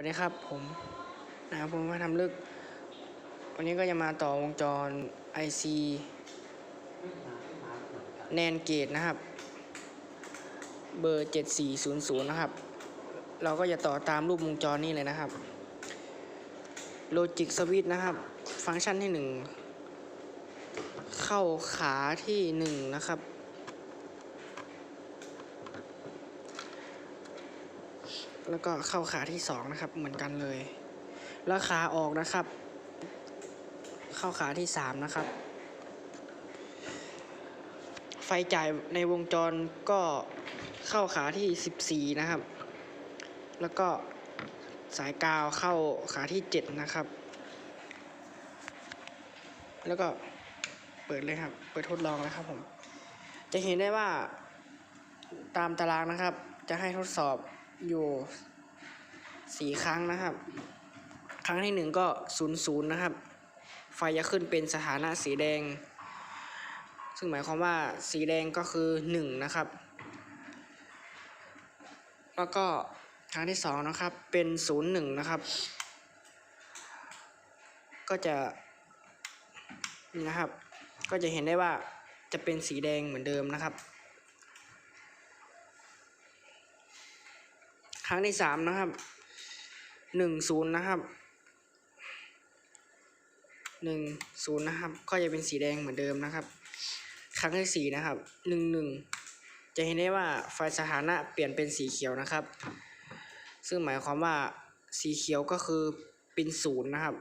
สวัสดีครับผมนะครับผมมาทำลึก วันนี้ก็จะมาต่อวงจร IC แนนเกตนะครับ เบอร์ 7400 นะครับ เราก็จะต่อตามรูปวงจรนี้เลยนะครับ Logic Switch นะครับ ฟังก์ชันที่ 1 เข้าขาที่ 1 นะครับ แล้วก็เข้าขาที่สองนะครับ เหมือนกันเลย แล้วขาออกนะครับ เข้าขาที่สามนะครับ ไฟจ่ายในวงจรก็เข้าขาที่สิบสี่นะครับ แล้วก็สายกาวเข้าขาที่เจ็ดนะครับ แล้วก็เปิดเลยครับ เปิดทดลองแล้วครับผม จะเห็นได้ว่าตามตารางนะครับ จะให้ทดสอบ อยู่สี่ครั้งนะครับ ครั้งที่หนึ่งก็ศูนย์ศูนย์นะครับ ไฟจะขึ้นเป็นสถานะสีแดง ซึ่งหมายความว่าสีแดงก็คือหนึ่งนะครับ แล้วก็ครั้งที่สองนะครับเป็นศูนย์หนึ่งนะครับ ก็จะนี่นะครับ ก็จะเห็นได้ว่าจะเป็นสีแดงเหมือนเดิมนะครับ ครั้งที่สามนะครับหนึ่งศูนย์นะครับหนึ่งศูนย์นะครับ ก็จะเป็นสีแดงเหมือนเดิมนะครับ ครั้งที่สี่นะครับหนึ่งหนึ่งจะเห็นได้ว่าไฟสถานะเปลี่ยนเป็นสีเขียวนะครับ ซึ่งหมายความว่าสีเขียวก็คือเป็นศูนย์นะครับ